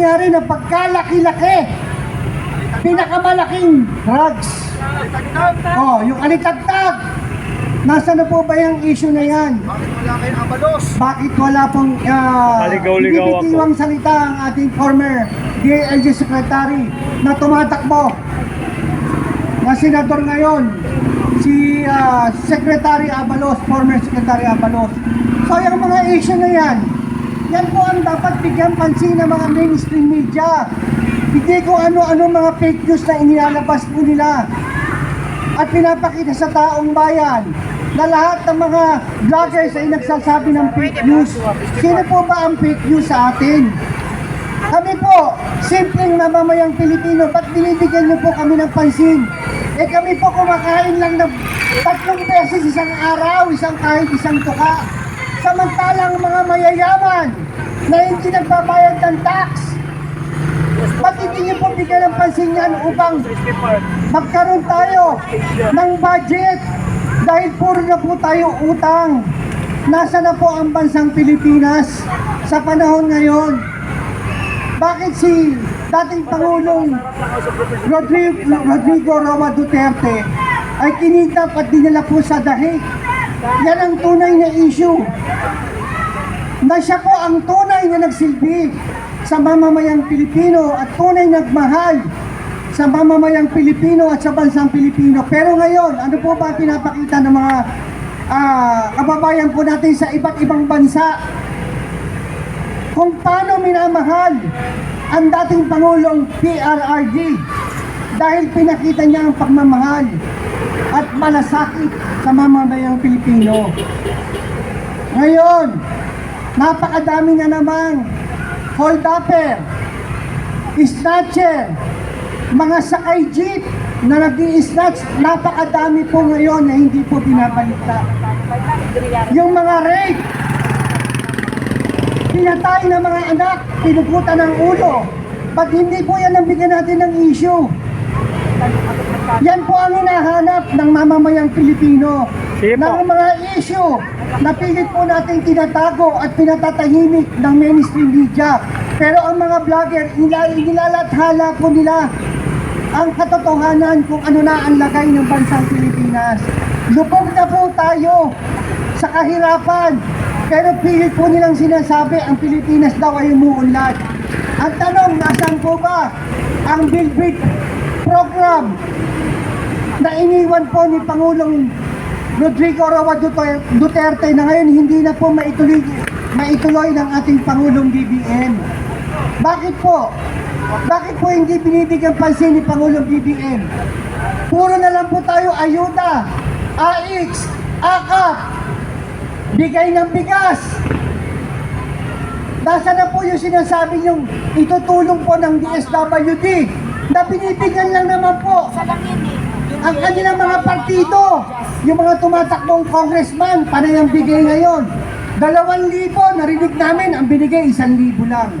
nangyari na pagkalaki-laki, pinakamalaking drugs. Oh, yung alitagtag. Nasa na po ba yung issue na yan? Bakit wala kayong abalos? Bakit wala pong uh, ako. binibitiwang salita ang ating former DLG Secretary na tumatakbo na senador ngayon si ah, Secretary Abalos, former Secretary Abalos. So yung mga issue na yan, yan po ang dapat bigyan pansin ng mga mainstream media. Hindi ko ano-ano mga fake news na inilalabas po nila at pinapakita sa taong bayan na lahat ng mga vloggers ay nagsasabi ng fake news. Sino po ba ang fake news sa atin? Kami po, simpleng mamamayang Pilipino, ba't binibigyan niyo po kami ng pansin? Eh kami po kumakain lang ng tatlong beses isang araw, isang kahit isang tuka. Samantalang mga mayayaman na hindi nagbabayad ng tax, Ba't hindi niyo po bigyan ng pansin yan upang magkaroon tayo ng budget? Dahil puro na po tayo utang. Nasa na po ang bansang Pilipinas sa panahon ngayon? Bakit si dating Pangulong Rodrigo, Rodrigo Roma Duterte ay kinidnap at dinala po sa dahig? Yan ang tunay na issue na siya po ang tunay na nagsilbi sa mamamayang Pilipino at tunay nagmahal sa mamamayang Pilipino at sa bansang Pilipino. Pero ngayon, ano po ba pinapakita ng mga ah, kababayan po natin sa iba't ibang bansa? Kung paano minamahal ang dating Pangulong PRRD dahil pinakita niya ang pagmamahal at malasakit sa mamamayang Pilipino. Ngayon, napakadami na namang hold upper, snatcher, mga sakay jeep na nag snatch napakadami po ngayon na hindi po binabalita. Yung mga rape, pinatay ng mga anak, pinuputan ng ulo. Ba't hindi po yan ang bigyan natin ng issue? Yan po ang hinahanap ng mamamayang Pilipino. Ng mga issue na pilit po natin tinatago at pinatatahimik ng mainstream media. Pero ang mga vlogger, nila- nilalathala po nila ang katotohanan kung ano na ang lagay ng bansang Pilipinas. Lubog na po tayo sa kahirapan. Pero pilit po nilang sinasabi ang Pilipinas daw ay umuunlad. Ang tanong, nasaan po ba ang Bilbid program na iniwan po ni Pangulong Rodrigo Roa Duter- Duterte na ngayon hindi na po maituloy, maituloy ng ating Pangulong BBM. Bakit po? Bakit po hindi binibigyan pansin ni Pangulong BBM? Puro na lang po tayo ayuda, AX, AKAP, bigay ng bigas. Nasa na po yung sinasabi yung itutulong po ng DSWD na binibigyan lang naman po ang kanilang mga partido, yung mga tumatakbong congressman, panay ang bigay ngayon. Dalawang libo, narinig namin, ang binigay isang libo lang.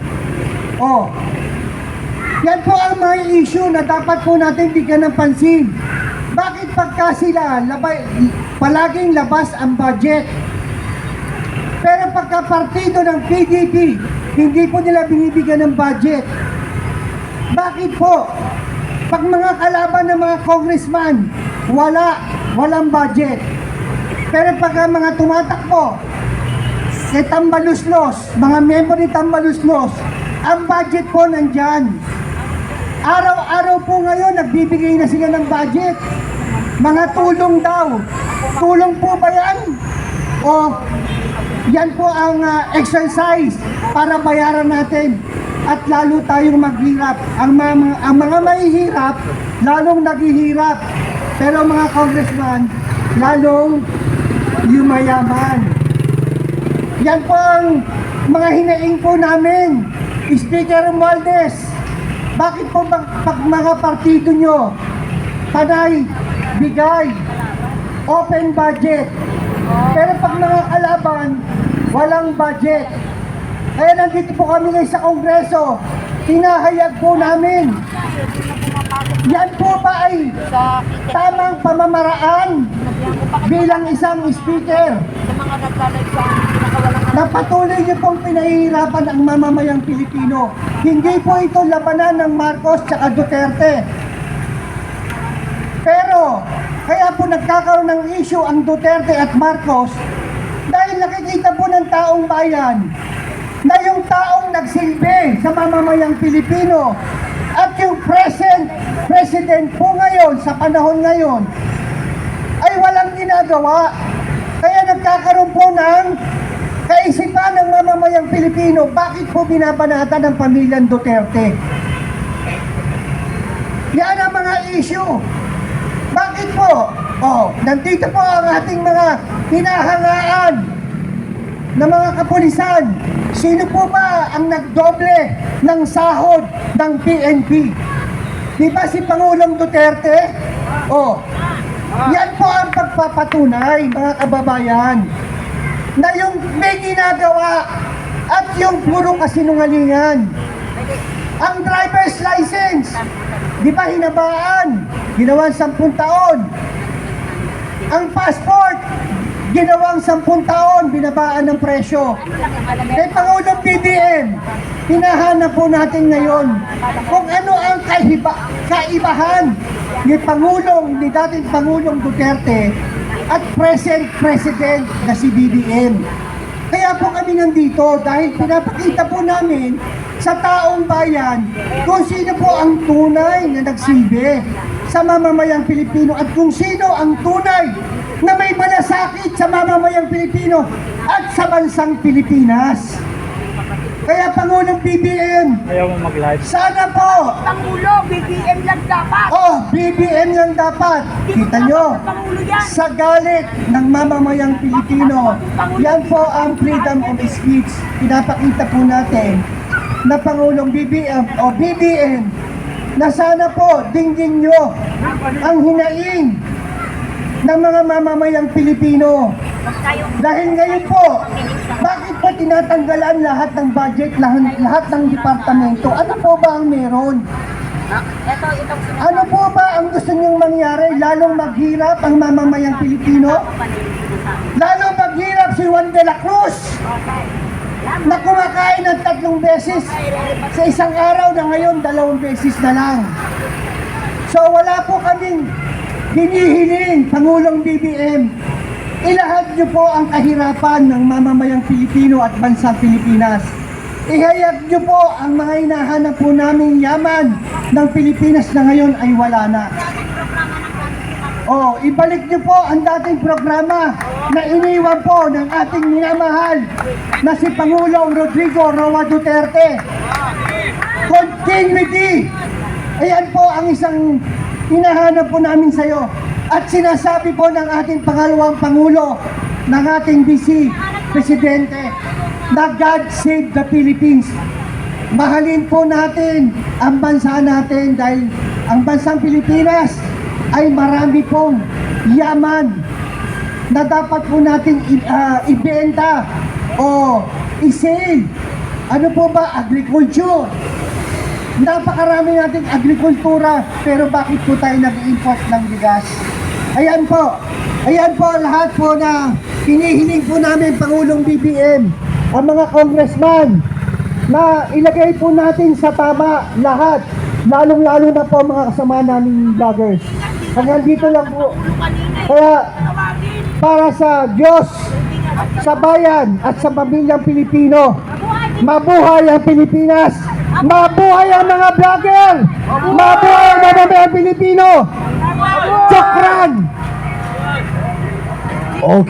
Oh, yan po ang mga issue na dapat po natin bigyan ng pansin. Bakit pagka sila labay, palaging labas ang budget? Pero pagka partido ng PDP, hindi po nila binibigyan ng budget. Bakit po? Pag mga kalaban ng mga congressman, wala, walang budget. Pero pag mga tumatakbo, kay Tambaluslos, mga member ni Tambaluslos, ang budget po nandyan. Araw-araw po ngayon, nagbibigay na sila ng budget. Mga tulong daw. Tulong po ba yan? O yan po ang ah, exercise para bayaran natin at lalo tayong maghirap. Ang mga, ang mga mahihirap, lalong naghihirap. Pero mga congressman, lalong yumayaman. Yan po ang mga hinaing po namin. Speaker Romualdez, bakit po pag, pag mga partido nyo, panay, bigay, open budget, pero pag mga kalaban, walang budget. Kaya nandito po kami ngayon sa Kongreso, hinahayag po namin. Yan po ba ay tamang pamamaraan bilang isang speaker na patuloy niyo pong pinahihirapan ang mamamayang Pilipino. Hindi po ito labanan ng Marcos at Duterte. Pero, kaya po nagkakaroon ng issue ang Duterte at Marcos dahil nakikita po ng taong bayan na yung taong nagsilbi sa mamamayang Pilipino at yung present president po ngayon sa panahon ngayon ay walang ginagawa. Kaya nagkakaroon po ng kaisipan ng mamamayang Pilipino, bakit po binabanatan ng pamilyang Duterte? Yan ang mga issue. Bakit po? Oh, nandito po ang ating mga hinahangaan ng mga kapulisan. Sino po ba ang nagdoble ng sahod ng PNP? Di ba si Pangulong Duterte? Oh, yan po ang pagpapatunay, mga kababayan, na yung may ginagawa at yung puro kasinungalingan. Ang driver's license, di ba hinabaan? Ginawang sampung taon. Ang passport, ginawang sampung taon, binabaan ng presyo. Kay Pangulong BBM, hinahanap po natin ngayon kung ano ang kaiba, kaibahan ni Pangulong, ni dating Pangulong Duterte at present President na si BBM. Kaya po kami nandito dahil pinapakita po namin sa taong bayan kung sino po ang tunay na nagsilbi sa mamamayang Pilipino at kung sino ang tunay na may malasakit sa mamamayang Pilipino at sa bansang Pilipinas. Kaya Pangulong BBM, Ayaw mo mag-live. Sana po, Pangulo, BBM lang dapat. oh, BBM lang dapat. Kita nyo, sa galit ng mamamayang Pilipino, yan po ang freedom of speech. Pinapakita po natin na Pangulong BBM o BBM na sana po dinggin nyo ang hinaing ng mga mamamayang Pilipino. Dahil ngayon po, bakit po tinatanggalan lahat ng budget, lahat, lahat ng departamento? Ano po ba ang meron? Ano po ba ang gusto niyong mangyari? Lalong maghirap ang mamamayang Pilipino? Lalong maghirap si Juan de la Cruz na kumakain ng tatlong beses sa isang araw na ngayon dalawang beses na lang. So wala po kaming hinihiling Pangulong BBM. Ilahad niyo po ang kahirapan ng mamamayang Pilipino at bansang Pilipinas. Ihayag niyo po ang mga hinahanap po naming yaman ng Pilipinas na ngayon ay wala na. Oh, ibalik niyo po ang dating programa na iniwan po ng ating minamahal na si Pangulong Rodrigo Roa Duterte. Continuity! Ayan po ang isang hinahanap po namin sa iyo. At sinasabi po ng ating pangalawang Pangulo, ng ating BC, Presidente, na God save the Philippines. Mahalin po natin ang bansa natin dahil ang bansang Pilipinas ay marami pong yaman na dapat po natin i- ah, ibenta o i-sale. Ano po ba? Agriculture. Napakarami nating agrikultura, pero bakit po tayo nag-import ng bigas? Ayan po. Ayan po lahat po na hinihiling po namin Pangulong BBM, ang mga congressman, na ilagay po natin sa tama lahat, lalong-lalo na po mga kasama naming vloggers. Hanggang dito lang po. Kaya para sa Diyos, sa bayan at sa pamilyang Pilipino, mabuhay ang Pilipinas! Mabuhay ang mga vlogger! Mabuhay ang mga Pilipino! Chokran! Okay.